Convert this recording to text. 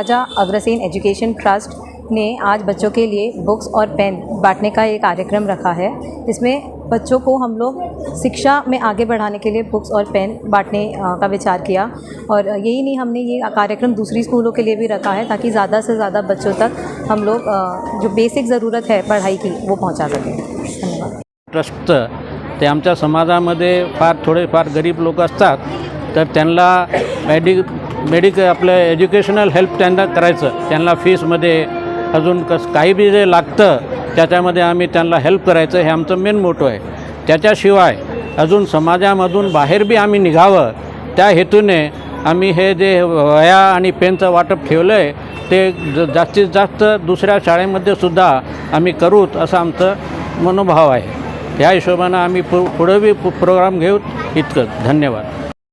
Tanuja Agrasen education trust ने आज बच्चों के लिए बुक्स और पेन बांटने का एक कार्यक्रम रखा है। इसमें बच्चों को हम लोग शिक्षा में आगे बढ़ाने के लिए बुक्स और पेन बांटने का विचार किया और यही नहीं, हमने ये कार्यक्रम दूसरी स्कूलों के लिए भी रखा है ताकि ज़्यादा से ज़्यादा बच्चों तक हम लोग जो बेसिक ज़रूरत है पढ़ाई की, वो पहुँचा सकें। धन्यवाद। ट्रस्टचं ते आमच्या समाजामध्ये फार थोडेफार गरीब असतात तर त्यांना मेडि मेडिक आपलं एज्युकेशनल हेल्प त्यांना करायचं. त्यांना फीसमध्ये अजून कस काही बी जे लागतं त्याच्यामध्ये आम्ही त्यांना हेल्प करायचं हे आमचं मेन मोठं आहे. त्याच्याशिवाय अजून समाजामधून बाहेर बी आम्ही निघावं त्या हेतूने आम्ही हे जे वया आणि पेनचं वाटप ठेवलं आहे ते ज जास्तीत जास्त दुसऱ्या शाळेमध्ये सुद्धा आम्ही करूत असं आमचं मनोभाव आहे. ह्या हिशोबानं आम्ही पु पुढं बी प्रोग्राम घेऊ इतकंच. धन्यवाद.